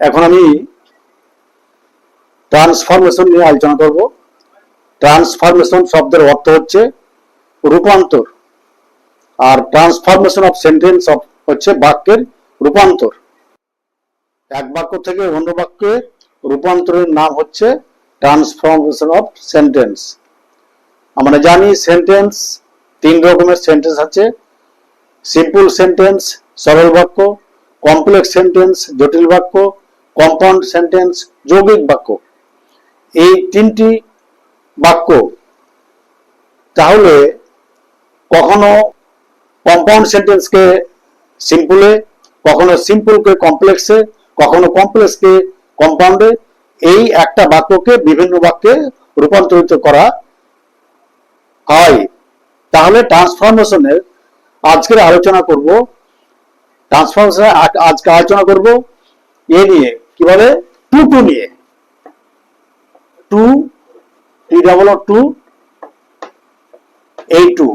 এখন আমি ট্রান্সফরমেশন নিয়ে আলোচনা করব। ট্রান্সফরমেশন শব্দের অর্থ হচ্ছে রূপান্তর আর ট্রান্সফরমেশন অফ সেন্টেন্স অফ হচ্ছে বাক্যের রূপান্তর। এক বাক্য থেকে অন্য বাক্যে রূপান্তরের নাম হচ্ছে ট্রান্সফরমেশন অফ সেন্টেন্স আমরা জানি সেন্টেন্স তিন রকমের সেন্টেন্স আছে। সিম্পল সেন্টেন্স সরল বাক্য কমপ্লেক্স সেন্টেন্স জটিল বাক্য কম্পাউন্ড সেন্টেন্স যৌগিক বাক্য। এই তিনটি বাক্য, তাহলে কখনো কম্পাউন্ড সেন্টেন্সকে সিম্পলে কখনো সিম্পলকে কমপ্লেক্সে কখনো কমপ্লেক্সকে কম্পাউন্ডে এই একটা বাক্যকে বিভিন্ন বাক্যে রূপান্তরিত করা হয়। তাহলে ট্রান্সফরমেশনের আজকের আলোচনা করব। ট্রান্সফরমেশনে আজকে আলোচনা করব। এ নিয়ে কি বলে? টু টু নিয়ে। টু টি ডাবল টু এই টু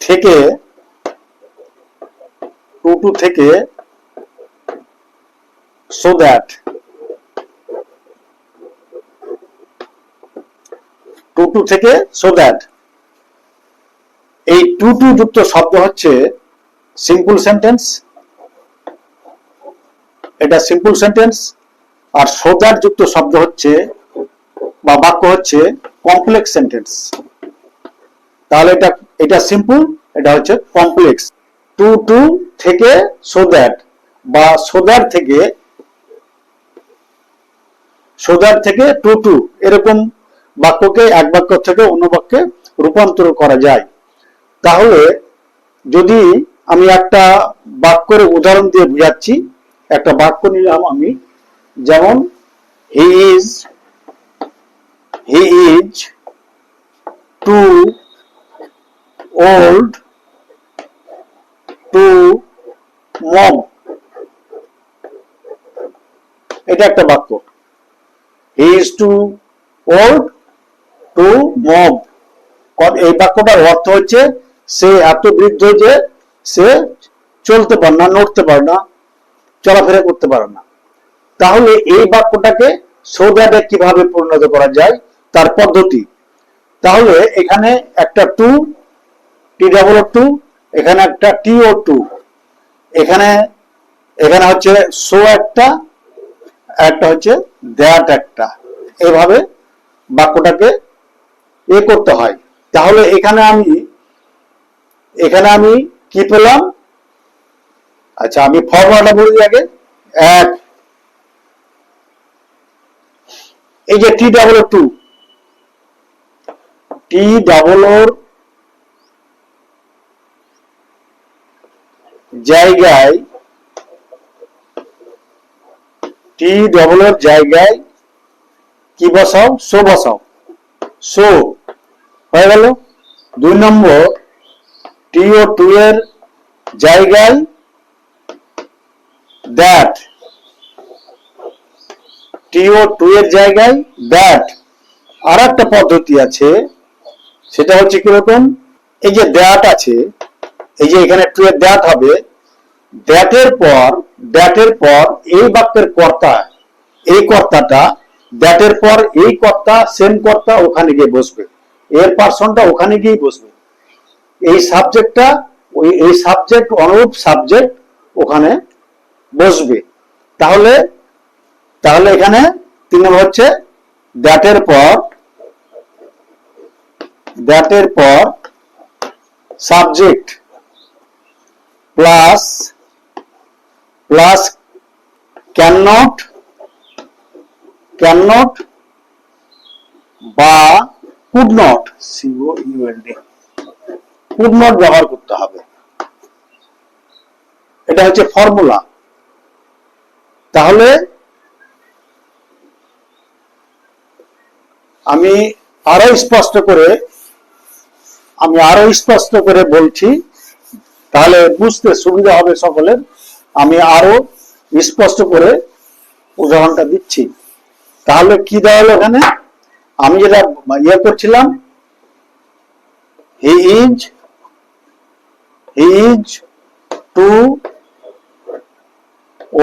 থেকে টু টু থেকে সো দ্যাট টু টু থেকে সো দ্যাট এই টু টু যুক্ত শব্দ হচ্ছে সিম্পল সেন্টেন্স এটা সিম্পল সেন্টেন্স আর সো দ্যাট যুক্ত শব্দ হচ্ছে বা বাক্য হচ্ছে কমপ্লেক্স সেন্টেন্স তাহলে এটা এটা সিম্পল এটা হচ্ছে কমপ্লেক্স টু টু থেকে সো দ্যাট বা সো দ্যাট থেকে সো দ্যাট থেকে টু টু এরকম বাক্যকে এক বাক্য থেকে অন্য বাক্যে রূপান্তর করা যায়। তাহলে যদি আমি একটা বাক্যের উদাহরণ দিয়ে বুঝাচ্ছি একটা বাক্য নিলাম আমি। যেমন he is he is too old to move এটা একটা বাক্য। He is too old to move এই বাক্যটার অর্থ হচ্ছে, সে এত বৃদ্ধ যে সে চলতে পারে না, নড়তে পারে না। চলাফেরা করতে পারে না। তাহলে এই বাক্যটাকে সৌদাটে কীভাবে পরিণত করা যায়, তার পদ্ধতি। তাহলে এখানে একটা টু টি ডাবল টু এখানে একটা টি ও টু এখানে এখানে হচ্ছে সো একটা একটা হচ্ছে দ্যাট একটা। এভাবে বাক্যটাকে এ করতে হয়। তাহলে এখানে আমি এখানে আমি কি পেলাম? আচ্ছা আমি ফর্মুলাটা বলে আগে। এক। এই যে T double too T double ওর জায়গায় টি ডবল ওর জায়গায় কি বসাও? সো বসাও। সো হয়ে গেল। দুই নম্বর টি ও টু এর জায়গায় দ্যাট টি ও টু এর জায়গায় দ্যাট আর একটা পদ্ধতি আছে, সেটা হচ্ছে কীরকম এই যে দ্যাট আছে, এই যে এখানে টু এর দ্যাট হবে দ্যাটের পর দ্যাটের পর এই বাক্যের কর্তা, এই কর্তাটা দ্যাটের পর এই কর্তা সেম কর্তা ওখানে গিয়ে বসবে। এর পার্সনটা ওখানে গিয়ে বসবে। এই সাবজেক্টটা ওই এই সাবজেক্ট অনুরূপ সাবজেক্ট ওখানে বসবে। তাহলে তাহলে এখানে তিন নম্বর হচ্ছে দ্যাটের পর দ্যাটের পর subject plus plus can not can not বা could not C O ULD could not ব্যবহার করতে হবে। এটা হচ্ছে ফর্মুলা তাহলে আমি আরও স্পষ্ট করে, আমি আরও স্পষ্ট করে বলছি, তাহলে বুঝতে সুবিধা হবে সকলের। আমি আরও স্পষ্ট করে উদাহরণটা দিচ্ছি। তাহলে কি দেওয়া এখানে? আমি যেটা ইয়ে করছিলাম he is he is too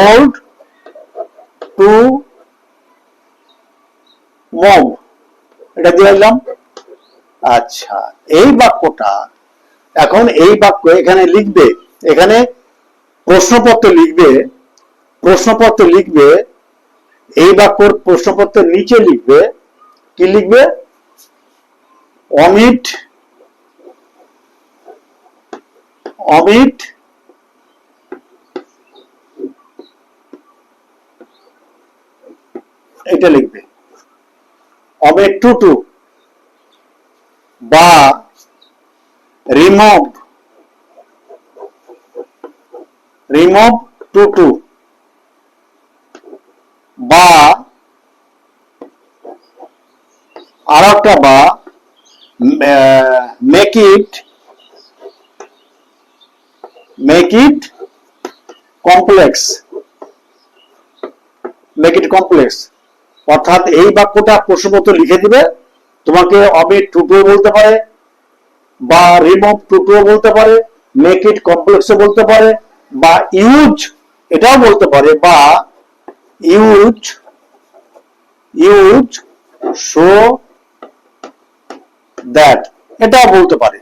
old to move. এটা দিয়ে দিলাম আচ্ছা এই বাক্যটা, এখন এই বাক্য এখানে লিখবে, এখানে প্রশ্নপত্র লিখবে প্রশ্নপত্র লিখবে, এই বাক্যর প্রশ্নপত্রের নিচে লিখবে, কি লিখবে? অমিট অমিট এটা লিখবে। অমিট টু টু বা রিমুভ রিমুভ টু টু বা আর একটা বা make it make it complex make it complex অর্থাৎ এই বাক্যটা প্রশ্নপত্র লিখে দিবে। তোমাকে অমিট টুটু বলতে পারে বা রিমুভ টুটু বলতে পারে মেক ইট কমপ্লেক্সও বলতে পারে বা ইউজ এটাও বলতে পারে বা ইউজ ইউজ শো দ্যাট এটাও বলতে পারে।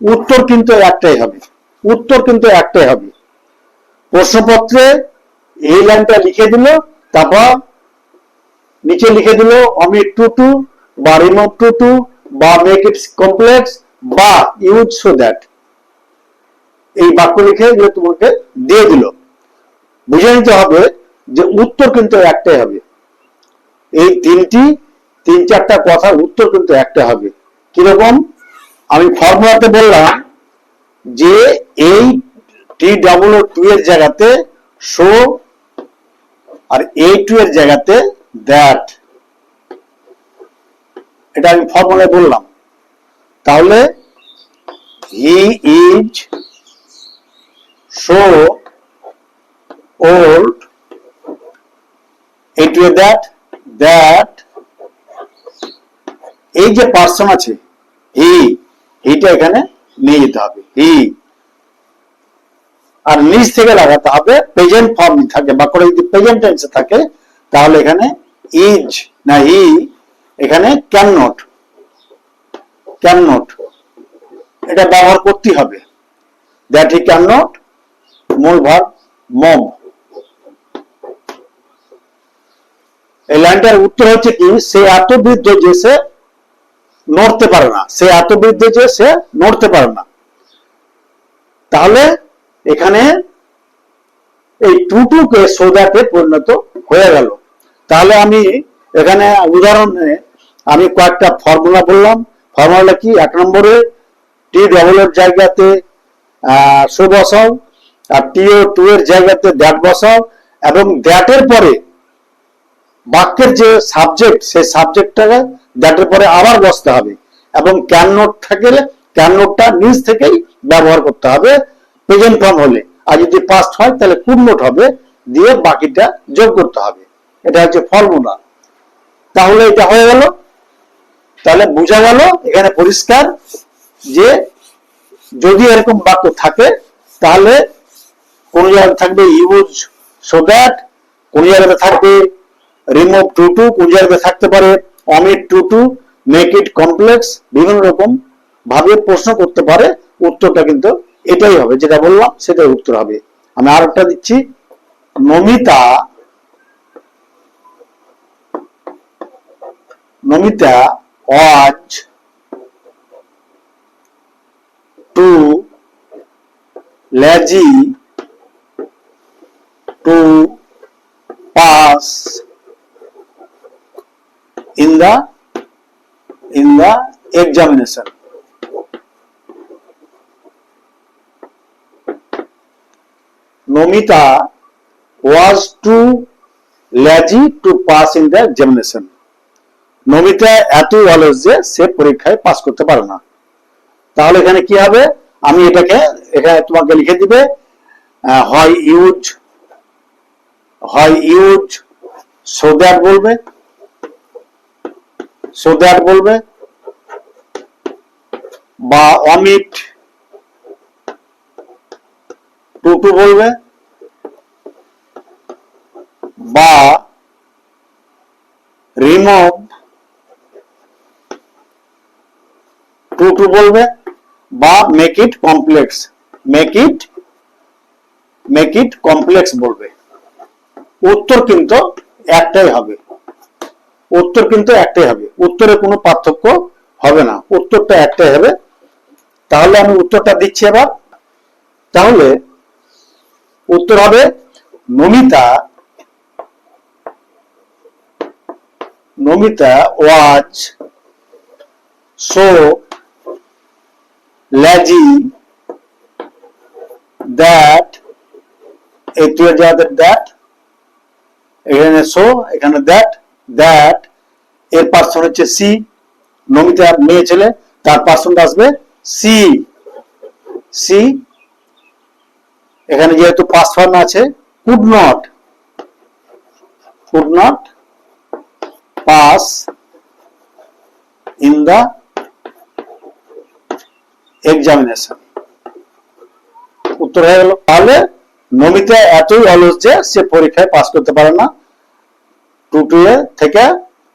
উত্তর কিন্তু একটাই হবে, উত্তর কিন্তু একটাই হবে। প্রশ্নপত্রে এই লাইনটা লিখে দিল তারপর নিচে লিখে দিল অমিট টু টু বা রিমুভ টু টু বা মেক ইট কমপ্লেক্স বা ইউজ সো দ্যাট এই বাক্য লিখে এগুলো তোমাকে দিয়ে দিল। বুঝে নিতে হবে যে উত্তর কিন্তু একটাই হবে। এই তিনটি, তিন চারটা কথা উত্তর কিন্তু একটা হবে। কীরকম? আমি ফর্মুলাতে বললাম যে এই টি ডাবল টু এর জায়গাতে শো আর এ টু এর জায়গাতে দ্যাট এটা আমি ফর্মুলায় বললাম। তাহলে হি ইজ শো ওল্ড এ টু এ দ্যাট দ্যাট এই যে পার্সন আছে হি হিটা এখানে নিয়ে যেতে হবে। হি আর নিচ থেকে লাগাতে হবে প্রেজেন্ট ফর্ম থাকে বাক্যটা যদি প্রেজেন্ট টেন্সে থাকে, তাহলে এখানে ইজ না হি এখানে ক্যান নট ক্যান নট এটা ব্যবহার করতে হবে। দ্যাট হি ক্যান নট মূল ভাব মম এই লাইনটার উত্তর হচ্ছে কি, সে এত বৃদ্ধ যে সে নড়তে পারে না, সে এত বৃদ্ধ যে সে নড়তে পারে না। তাহলে এখানে এই টুটুকে সোদাতে পরিণত হয়ে গেল। তাহলে আমি এখানে উদাহরণে আমি কয়েকটা ফর্মুলা বললাম। ফর্মুলা কি? এক নম্বরে টি ডবল এর জায়গাতে সো বসাও, আর টিও টু এর জায়গাতে দ্যাট বসাও, এবং দ্যাটের পরে বাক্যের যে সাবজেক্ট সেই সাবজেক্টটাকে দ্যাটের পরে আবার বসতে হবে। এবং ক্যান নোট থাকলে ক্যান নোটটা নিজ থেকেই ব্যবহার করতে হবে। প্রেজেন্ট ফর্ম হলে। আর যদি পাস্ট হয়, তাহলে নোট হবে, দিয়ে বাকিটা যোগ করতে হবে। এটা হচ্ছে ফর্মুলা তাহলে এটা হয়ে গেল। তাহলে বোঝা গেল, এখানে পরিষ্কার যে যদি এরকম বাক্য থাকে, তাহলে কোন জায়গায় থাকবে ইউজ সো দ্যাট কোন জায়গাতে থাকবে রিমুভ টু টু কোন জায়গাতে থাকতে পারে omit too to make it complex বিভিন্ন রকম ভাবে প্রশ্ন করতে পারে, উত্তরটা কিন্তু এটাই হবে, যেটা বললাম, সেটাই উত্তর হবে। আমি আর একটা দিচ্ছি। Namita Namita was too lazy to pass in the in the examination nomita was too lazy to pass in the examination. Namita এত অলস যে সে পরীক্ষায় পাস করতে পারে না। তাহলে এখানে কি হবে? আমি এটাকে এখানে তোমাকে লিখে দিবে হয় ইউজ হয় ইউজ সো দ্যাট বলবে সো দ্যাট বলবে, বা অমিট টু টু বলবে রিমুভ টু টু বলবে? বা make it complex make it make it complex বলবে। উত্তর কিন্তু একটাই হবে। উত্তর কিন্তু একটাই হবে। উত্তরে কোনো পার্থক্য হবে না। উত্তরটা একটাই হবে। তাহলে আমি উত্তরটা দিচ্ছি এবার। তাহলে উত্তর হবে, Namita Namita was so lazy that, এই তুই যাদের দ্যাট এখানে সো এখানে দ্যাট দ্যাট এর পার্সন হচ্ছে সি নমিতা মেয়ে ছেলে, তার পার্সনটা আসবে সি সি এখানে যেহেতু ফর্ম আছে could not could not pass in the examination উত্তর হয়ে গেল। তাহলে নমিতা এতই অলস যে সে পরীক্ষায় পাস করতে পারে না। টু টু এ থেকে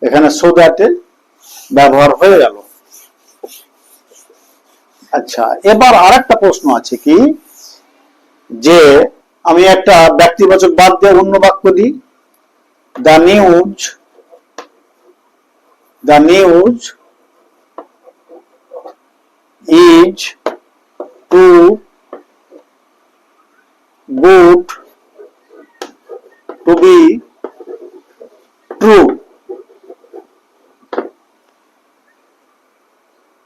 এখানে সোদাতে ব্যবহার হয়ে গেল। আচ্ছা এবার আরেকটা প্রশ্ন আছে কি? যে আমি একটা ব্যক্তিবাচক বাদ দিয়ে অন্য বাক্য দিই। The news the news is too good to be true.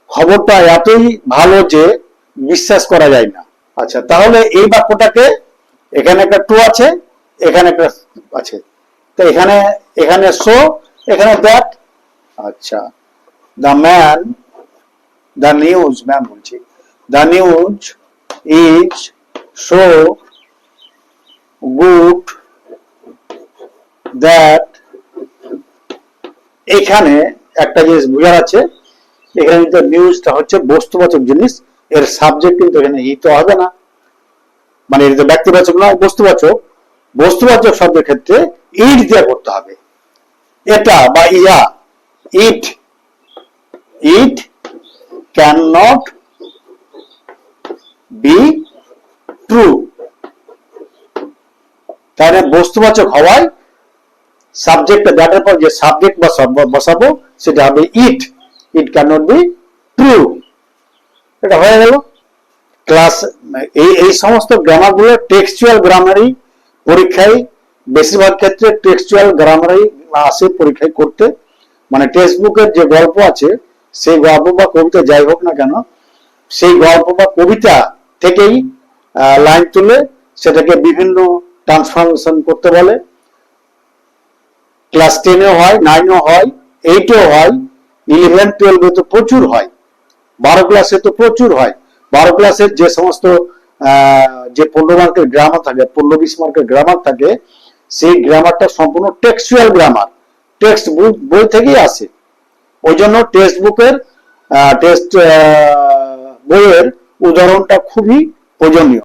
খবরটা এতই ভালো যে বিশ্বাস করা যায় না। আচ্ছা তাহলে এই বাক্যটাকে এখানে একটা টু আছে, এখানে একটা আছে। তো এখানে এখানে শো এখানে দ্যাট আচ্ছা। The man the news ma'am বলছি। The news is so good that এখানে একটা জিনিস বোঝার আছে। এখানে কিন্তু নিউজটা হচ্ছে বস্তুবাচক জিনিস। এর সাবজেক্ট কিন্তু এখানে ই তো হবে না। মানে এটা ব্যক্তিবাচক না বস্তুবাচক। বস্তুবাচক শব্দের ক্ষেত্রে ইট দিয়ে করতে হবে। এটা বা ইয়া ইট ইট cannot be true. তাহলে বস্তুবাচক হওয়ায় সাবজেক্ট দ্যাটের পর যে সাবজেক্ট বসাবো, সেটা হবে it it cannot be true এটা হয়ে গেল। ক্লাস এই এই সমস্ত গ্রামারগুলো টেক্সচুয়াল গ্রামারই পরীক্ষায়, বেশিরভাগ ক্ষেত্রে টেক্সচুয়াল গ্রামারই আসে পরীক্ষায় করতে। মানে টেক্সট বুকের যে গল্প আছে, সেই গল্প বা কবিতা যাই হোক না কেন, সেই গল্প বা কবিতা থেকেই লাইন তুলে সেটাকে বিভিন্ন ট্রান্সফরমেশন করতে বলে। ক্লাস টেনেও হয় নাইনও হয় এইটেও হয় ইলেভেন টুয়েলভে তো প্রচুর হয়। বারো ক্লাসে তো প্রচুর হয়। বারো ক্লাসের যে সমস্ত যে পনেরো মার্কের গ্রামার থাকে, পনেরো, বিশ মার্কের গ্রামার থাকে, সেই গ্রামারটা সম্পূর্ণ টেক্সচুয়াল গ্রামার টেক্সট বুক বই থেকেই আসে। ওই জন্য টেক্সট বুকের টেক্সট বইয়ের উদাহরণটা খুবই প্রয়োজনীয়।